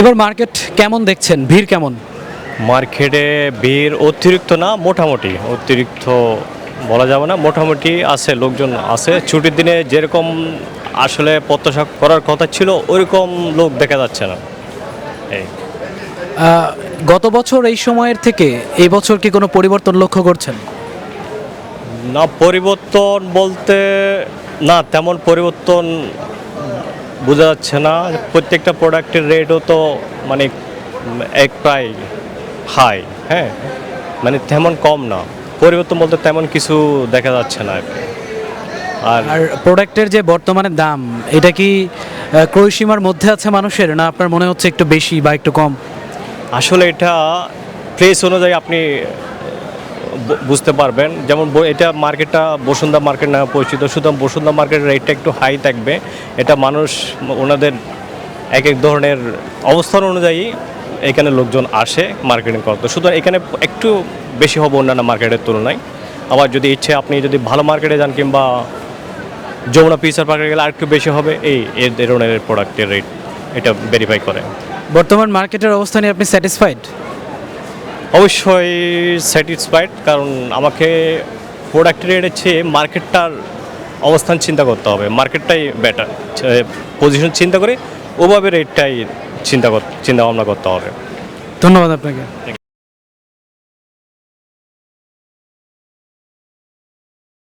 এবার মার্কেট কেমন দেখছেন? ভিড় কেমন? মার্কেটে ভিড় অতিরিক্ত না মোটামুটি। অতিরিক্ত বলা যাবে না মোটামুটি আছে লোকজন আছে। ছুটির দিনে যেরকম আসলে প্রত্যাশা করার কথা ছিল ওইরকম লোক দেখা যাচ্ছে না। এই। গত বছর এই সময়ের থেকে এই বছর কি কোনো পরিবর্তন লক্ষ্য করছেন? না পরিবর্তন বলতে না তেমন পরিবর্তন বোঝা যাচ্ছে না। প্রত্যেকটা প্রোডাক্টের রেটও তো মানে এক প্রায় হাই হ্যাঁ? মানে তেমন কম না। পরিবর্তন বলতে তেমন কিছু দেখা যাচ্ছে না। আর আর প্রোডাক্টের যে বর্তমানে দাম এটা কি ক্রয়সীমার মধ্যে আছে মানুষের না আপনার মনে হচ্ছে একটু বেশি বা একটু কম? আসলে এটা প্লেস অনুযায়ী আপনি বুঝতে পারবেন। যেমন এটা মার্কেটটা বসুন্ধরা মার্কেট নামে পরিচিত। সুতরাং বসুন্ধরা মার্কেটের রেটটা একটু হাই থাকবে। এটা মানুষ, ওনাদের এক এক ধরনের অবস্থান অনুযায়ী এখানে লোকজন আসে মার্কেটিং করতে। সুতরাং এখানে একটু বেশি হবে অন্যান্য মার্কেটের তুলনায়। আবার যদি ইচ্ছে, আপনি যদি ভালো মার্কেটে যান কিংবা যমুনা পিসার পার্কে গেলে আরেকটু বেশি হবে। এই এর ধরনের প্রোডাক্টের রেট এটা ভেরিফাই করে। বর্তমান মার্কেটের অবস্থা নিয়ে আপনি স্যাটিসফাইড অবশ্যই স্যাটিসফাইড কারণ আমাকে প্রোডাক্টের রেটের চেয়ে মার্কেটটার অবস্থান চিন্তা করতে হবে। মার্কেটটাই বেটার পজিশন চিন্তা করে ওভাবে রেটটাই চিন্তা কর চিন্তা ভাবনা করতে হবে। ধন্যবাদ আপনাকে।